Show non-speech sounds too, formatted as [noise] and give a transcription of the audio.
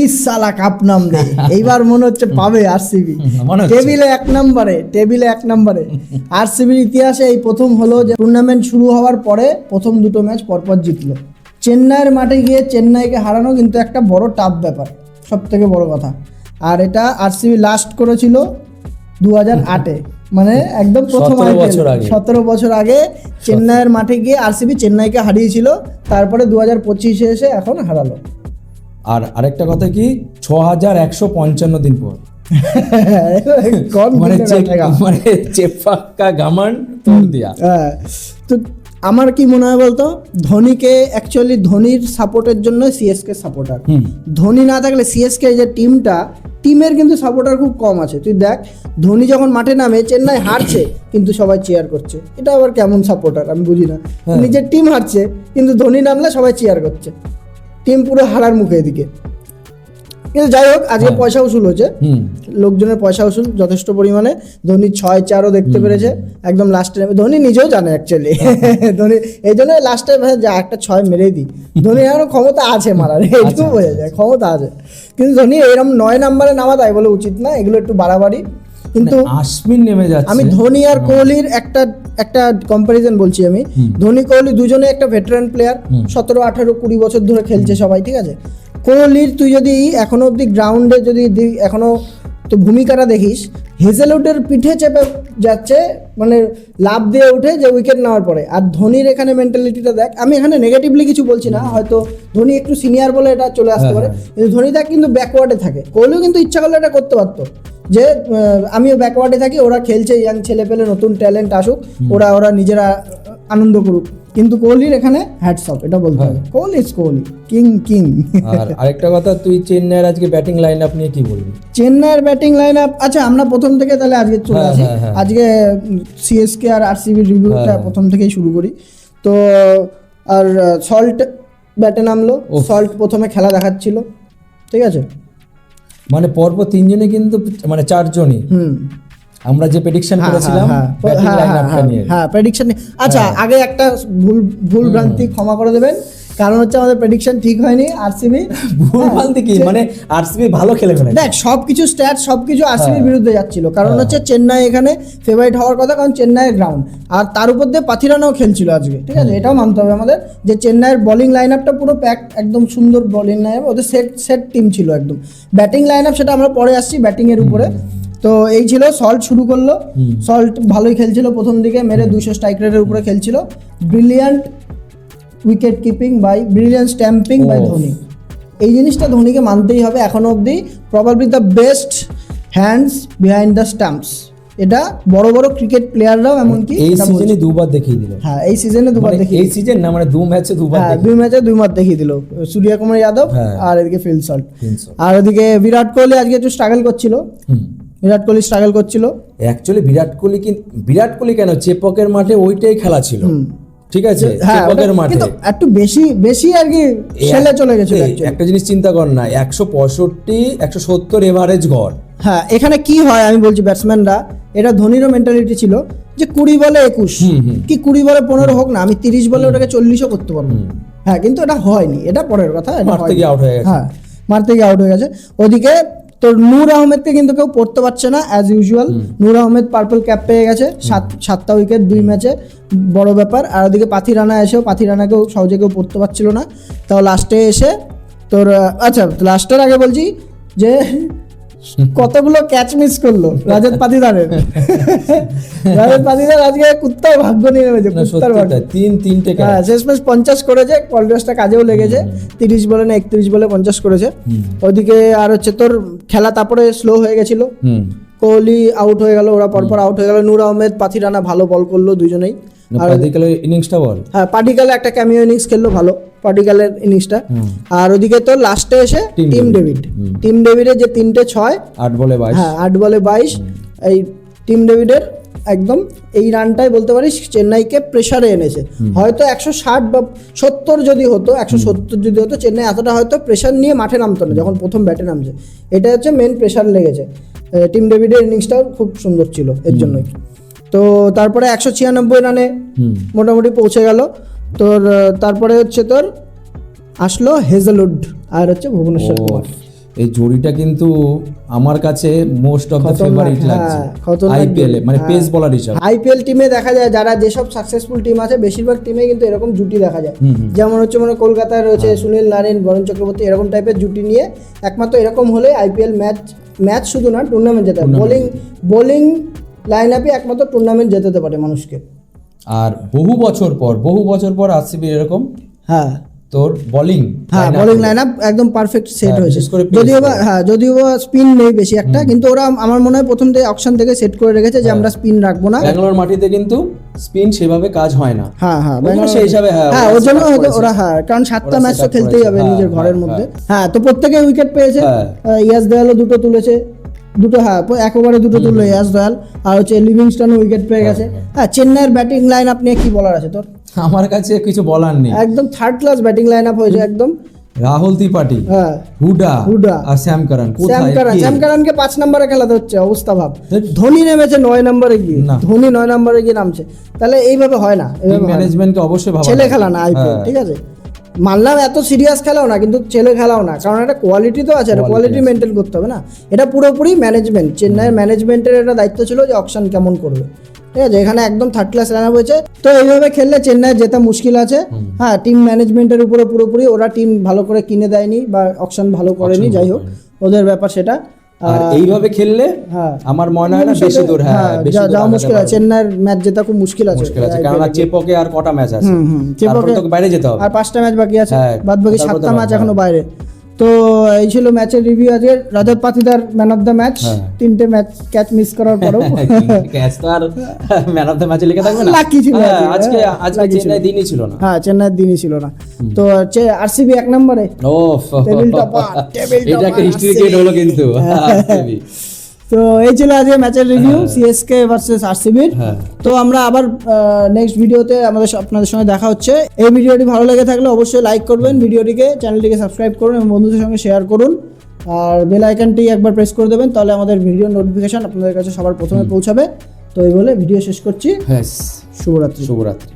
ইস সালা কাপ নাম দে। এইবার মনে হচ্ছে পাবে আরসিবি। টেবিলে এক নম্বরে টেবিলে এক নম্বরে। আরসিবির ইতিহাসে এই প্রথম হলো যে টুর্নামেন্ট শুরু হওয়ার পরে প্রথম দুটো ম্যাচ পরপর জিতলো। চেন্নাইয়ের মাঠে গিয়ে চেন্নাইকে হারানো কিন্তু একটা বড় টাফ ব্যাপার সব থেকে বড় কথা। আর এটা আরসিবি লাস্ট করেছিল দু হাজার আটে। মানে একদম প্রথম 17 বছর সতেরো বছর আগে চেন্নাইয়ের মাঠে গিয়ে আরসিবি চেন্নাইকে হারিয়েছিল তারপরে দু হাজার পঁচিশে এসে এখন হারালো। আর আরেকটা কথা কি ছ হাজার একশো পঞ্চান্ন দিন পর। মানে। মানে চেপাক্কা গামান তোর দিয়া। হ্যাঁ। তো আমার কি মনে হয় বলতো ধোনিকে অ্যাকচুয়ালি ধোনির সাপোর্টের জন্য সিএসকে সাপোর্টার ধোনি না থাকলে সিএসকে যে টিমটা টিমের কিন্তু সাপোর্টার খুব কম আছে। তুই দেখ ধোনি যখন মাঠে নামে চেন্নাই হারছে কিন্তু সবাই চেয়ার করছে। এটা আবার কেমন সাপোর্টার আমি বুঝি না। হ্যাঁ। নিজের টিম হারছে কিন্তু ধোনি নামলে সবাই চেয়ার করছে। টিম পুরো হারার মুখে এদিকে। কিন্তু যাই হোক আজকে হ্যাঁ। পয়সা উসুল হয়েছে। লোকজনের পয়সা উসুল যথেষ্ট পরিমাণে। ধোনি ছয় চারও দেখতে পেরেছে। একদম লাস্টে ধোনি নিজেও জানে অ্যাকচুয়ালি ধোনি এই জন্য লাস্টে যা একটা ছয় মেরেই দিই। ধোনি এখনও ক্ষমতা আছে মারার এইটুকু আচ্ছা, বোঝা যায় ক্ষমতা আছে। কিন্তু ধোনি এরকম নয় নাম্বারে নামা তাই বলে উচিত না। এগুলো একটু বাড়াবাড়ি। কিন্তু আশ্বিন নেমে যাচ্ছে। আমি ধোনি আর কোহলির একটা একটা কম্পারিজন বলছি আমি। ধোনি কোহলি দুজনে একটা ভেটারান প্লেয়ার সতেরো আঠারো কুড়ি বছর ধরে খেলছে সবাই ঠিক আছে? কোহলির তুই যদি এখনও অব্দি গ্রাউন্ডে যদি এখনও তো ভূমিকাটা দেখিস। হেজেলউডের পিঠে চেপে যাচ্ছে মানে লাভ দিয়ে উঠে যে উইকেট নেওয়ার পরে। আর ধোনির এখানে মেন্টালিটিটা দেখ আমি এখানে নেগেটিভলি কিছু বলছি না হয়তো ধোনি একটু সিনিয়র বলে এটা চলে আসতে পারে। কিন্তু ধোনি দেখ কিন্তু ব্যাকওয়ার্ডে থাকে। কোহলিও কিন্তু ইচ্ছা করলে এটা করতে পারতো। যে আমিও ব্যাকওয়ার্ডে থাকি ওরা খেলছে ইয়াং ছেলে পেলে নতুন ট্যালেন্ট আসুক ওরা ওরা নিজেরা আনন্দ করুক। কিন্তু কোহলির এখানে হ্যাটসঅপ এটা বলতে হবে। Kohli is Kohli king king আর আরেকটা কথা তুই চেন্নাইয়ের আজকে ব্যাটিং লাইন আপ নিয়ে কি বলবি? চেন্নাইয়ের ব্যাটিং লাইন আপ আচ্ছা আমরা প্রথম থেকে তাহলে আজকে চলে হ্যাঁ, আসি। হ্যাঁ, হ্যাঁ। আজকে সিএসকে আর আরসিবি রিভিউটা প্রথম থেকেই শুরু করি। তো আর সল্ট ব্যাটে নামলো। সল্ট প্রথমে খেলা দেখাচ্ছিল। ঠিক আছে? মানে পরপর তিনজনে কিন্তু মানে চারজনই। হুম। আমরা যে প্রেডিকশন হ্যাঁ, করেছিলাম হ্যাঁ, ব্যাটিং হ্যাঁ, হ্যাঁ, প্রেডিকশন আচ্ছা আগে একটা ভুল ভুল ভ্রান্তি ক্ষমা করে দেবেন। কারণ হচ্ছে আমাদের প্রেডিকশন ঠিক হয়নি আরসিবি [laughs] ভুল বলতে কি? মানে আরসিবি ভালো খেলে ফেলে দেখ সবকিছু স্ট্যাট সবকিছু আরসিবির। বিরুদ্ধে যাচ্ছিল। কারণ হচ্ছে চেন্নাই এখানে ফেভারিট হওয়ার কথা কারণ চেন্নাইয়ের গ্রাউন্ড আর তার উপর দিয়ে পাথিরানাও খেলছিল আজকে ঠিক আছে? এটাও মানতে হবে আমাদের যে চেন্নাইয়ের বোলিং লাইন আপটা পুরো প্যাক একদম সুন্দর বোলিং লাইন আপ ওদের সেট সেট টিম ছিল একদম। ব্যাটিং লাইন আপ সেটা আমরা পরে আসছি ব্যাটিংয়ের উপরে। তো এই ছিল সল্ট শুরু করল। সল্ট ভালোই খেলছিল প্রথম দিকে মেরে দুশো স্ট্রাইক রেটের উপরে খেলছিল। Brilliant wicket keeping by brilliant stumping by. Dhoni. এই জিনিসটা ধোনিকে মানতেই হবে এখনও অবধি। Probably the best hands behind the stumps এটা বড় বড় ক্রিকেট প্লেয়াররাও এমনকি এই সিজনে দুবার দেখিয়ে দিল। হ্যাঁ এই সিজনে দুবার মানে দেখি এই সিজন না মানে দু ম্যাচে দুবার হ্যাঁ দুই ম্যাচে দুই মার দেখিয়ে দিল। সূর্য কুমার যাদব হ্যাঁ। আর এদিকে ফিল সল্ট আর ওদিকে বিরাট কোহলি আজকে একটু স্ট্রাগল করছিল। বিরাট কোহলি স্ট্রাগল করছিল। অ্যাকচুয়ালি বিরাট কোহলি কি বিরাট কোহলি কেন? চেপকের মাঠে ওইটাই খেলা ছিল। ঠিক আছে? হ্যাঁ চেপকের মাঠে। কিন্তু একটু বেশি বেশি আর কি ছেলে চলে actually। একটা জিনিস চিন্তা কর না একশো পঁয়ষট্টি একশো সত্তর এভারেজ গড়। হ্যাঁ এখানে কি হয় আমি বলছি ব্যাটসম্যানরা এটা ধোনিরও মেন্টালিটি ছিল যে কুড়ি বলে একুশ। কি কুড়ি বলে পনেরো হোক না আমি তিরিশ বলে ওটাকে চল্লিশও করতে পারব। হ্যাঁ কিন্তু এটা হয়নি এটা পরের কথা মারতে গিয়ে আউট হয়ে গেছে। হ্যাঁ মারতে গিয়ে আউট হয়ে গেছে। ওদিকে তোর নূর আহমেদকে কিন্তু কেউ পড়তে পারছে না as usual Noor Ahmad purple cap পেয়ে গেছে সাত সাতটা উইকেট দুই ম্যাচে বড় ব্যাপার। আর ওদিকে পাথি রানা এসেও পাথি রানাকেও সহজে কেউ পড়তে পারছিল না। তাও লাস্টে এসে তোর আচ্ছা লাস্টের আগে বলছি যে [laughs] কতগুলো ক্যাচ মিস করল? [laughs] রাজত পাতিদারের। [laughs] রাজত পাতিদার আজকে কুত্তার ভাগ্য নিয়ে নেমেছে কুত্তার ভাগ্য। তিন তিনটে। হ্যাঁ শেষমেশ পঞ্চাশ করেছে পঞ্চাশটা কাজেও লেগেছে। তিরিশ বলে না একত্রিশ বলে পঞ্চাশ করেছে। ওইদিকে আর হচ্ছে তোর খেলা তারপরে স্লো হয়ে গেছিল। কোহলি আউট হয়ে গেল ওরা পরপর আউট হয়ে গেল। নূর আহমেদ পাথি রানা ভালো বল করল দুজনেই। আর পাদিকালের ইনিংসটা বল। হ্যাঁ পার্টিকালে একটা ক্যামিও ইনিংস খেললো ভালো। পার্টিকালের ইনিংসটা আর ওদিকে তো লাস্টে এসে টিম ডেভিড টিম ডেভিডের যে তিনটে ছয় আট বলে বাইশ। হ্যাঁ আট বলে বাইশ। এই টিম ডেভিডের একদম এই রানটাই বলতে পারিস চেন্নাইকে প্রেসারে এনেছে। হয়তো একশো ষাট বা সত্তর যদি হতো একশো সত্তর যদি হতো চেন্নাই এতটা হয়তো প্রেসার নিয়ে মাঠে নামতো না যখন প্রথম ব্যাটে নামছে। এটা হচ্ছে মেন প্রেশার লেগেছে। টিম ডেভিডের ইনিংসটাও খুব সুন্দর ছিল এর জন্যই। তো তারপরে একশো ছিয়ানব্বই রানে মোটামুটি পৌঁছে গেল। তোর তারপরে হচ্ছে তোর আসলো হেজেলউড আর হচ্ছে ভুবনেশ্বর কুমার। এই জড়িটা কিন্তু আমার কাছে মোস্ট অফ দ্য ফেভারিট হ্যাঁ, লাগছে। আইপিএল এ মানে হ্যাঁ। পেস বলার হিসাবে। আইপিএল টিমে দেখা যায় যারা যেসব সাকসেসফুল টিম আছে বেশিরভাগ টিমে কিন্তু এরকম জুটি দেখা যায়। যেমন হচ্ছে মানে কলকাতায় রয়েছে সুনীল নারিন বরুণ চক্রবর্তী এরকম টাইপের জুটি নিয়ে একমাত্র এরকম হলে আইপিএল ম্যাচ ম্যাচ শুধু না টুর্নামেন্ট জেতে বোলিং বোলিং লাইন আপে একমাত্র টুর্নামেন্ট জেতাতে পারে মানুষকে। আর বহু বছর পর বহু বছর পর আরসিবি এরকম? হ্যাঁ। তোর বোলিং হ্যাঁ বোলিং লাইন আপ একদম পারফেক্ট সেট হ্যাঁ, হয়েছে। করে pace যদিও বা হ্যাঁ যদিও বা স্পিন নেই বেশি একটা কিন্তু ওরা আমার মনে হয় প্রথম থেকে অপশন থেকে সেট করে রেখেছে যে আমরা স্পিন রাখব না। ব্যাঙ্গালোর মাটিতে কিন্তু স্পিন সেভাবে কাজ হয় না। হ্যাঁ হ্যাঁ ব্যাঙ্গালোর- সেই হিসাবে হ্যাঁ, হ্যাঁ ওর জন্য হয়তো ওরা হ্যাঁ কারণ সাতটা ম্যাচ তো খেলতেই হবে হ্যাঁ, নিজের হ্যাঁ, ঘরের হ্যাঁ। মধ্যে। হ্যাঁ। তো প্রত্যেকে উইকেট পেয়েছে। হ্যাঁ। ইয়াস দয়ালও দুটো তুলেছে। দুটো হ্যাঁ একেবারে দুটো তুললো ইয়াস দয়াল। আর হচ্ছে লিভিংস্টন উইকেট পেয়ে গেছে। হ্যাঁ। চেন্নাইয়ের ব্যাটিং লাইন আপনি কি বলার আছে তোর? আমার কাছে কিছু বলার নেই। একদম third class batting line up হয়েছে একদম। রাহুল ত্রিপাঠী হ্যাঁ। হুডা হুডা। আর শ্যাম করণ শ্যাম কোথায় কারান। কে? শ্যাম কারানকে পাঁচ নম্বরে খেলাতে হচ্ছে অবস্থা ভাব। ধোনি নেমেছে নয় নম্বরে গিয়ে। ধোনি নয় নম্বরে গিয়ে নামছে। তাহলে এইভাবে হয় না ম্যানেজমেন্টকে অবশ্যই ভাবা ছেলে খেলা না আইপিএল হ্যাঁ। ঠিক আছে? মানলাম এত সিরিয়াস খেলাও না কিন্তু ছেলে খেলাও না কারণ একটা কোয়ালিটি তো আছে Quality কোয়ালিটি। মেনটেন করতে হবে না। এটা পুরোপুরি ম্যানেজমেন্ট চেন্নাইয়ের ম্যানেজমেন্টের একটা দায়িত্ব ছিল যে অকশন কেমন করবে। ঠিক আছে? এখানে একদম থার্ড ক্লাস রান হয়েছে। তো এইভাবে খেললে চেন্নাই জেতা মুশকিল আছে। হ্যাঁ টিম ম্যানেজমেন্টের উপরে পুরোপুরি। ওরা টিম ভালো করে কিনে দেয়নি বা অকশন ভালো করেনি যাই হোক ওদের ব্যাপার সেটা। আর এইভাবে খেললে হ্যাঁ। আমার মনে হয় না বেশি দূর হ্যাঁ বেশি যা- দূর যাওয়া মুশকিল আছে। চেন্নাইয়ের ম্যাচ জেতা খুব মুশকিল আছে। মুশকিল আছে। কারণ চেপকে আর কটা ম্যাচ আছে। চেপকে- বাইরে যেতে হবে। আর পাঁচটা ম্যাচ বাকি আছে। হ্যাঁ, বাদ বাকি সাতটা ম্যাচ হ্যাঁ। এখনও বাইরে। তো এই ছিল ম্যাচের রিভিউ আজকে। Rajat Patidar man of the match হ্যাঁ। তিনটে ম্যাচ ক্যাচ মিস করার পরও। [laughs] ক্যাচ তো আর ম্যান অফ দ্য ম্যাচে লিখে থাকবে না? লাকি ছিল হ্যাঁ, আজকে, আজকে হ্যাঁ, আজকে। চেন্নাই দিনই ছিল না। হ্যাঁ চেন্নাই দিনই ছিল না। তো আরসিবি এক নম্বরে। ও টেবিল টপার টেবিল টপার এটা একটা হিস্টরি ক্রিয়েট হলো কিন্তু। RCB তো এই ছিল আজকে ম্যাচের রিভিউ সিএসকে ভার্সেস আরসিবির তো আমরা আবার নেক্সট ভিডিওতে আমাদের আপনাদের সঙ্গে দেখা হচ্ছে। এই ভিডিওটি ভালো লেগে থাকলে অবশ্যই লাইক করবেন ভিডিওটিকে চ্যানেলটিকে সাবস্ক্রাইব করুন এবং বন্ধুদের সঙ্গে শেয়ার করুন। আর বেল আইকনটি একবার প্রেস করে দেবেন তাহলে আমাদের ভিডিও নোটিফিকেশন আপনাদের কাছে সবার প্রথমে পৌঁছাবে। তো এই বলে ভিডিও শেষ করছি। হ্যাঁ। শুভরাত্রি। শুভরাত্রি।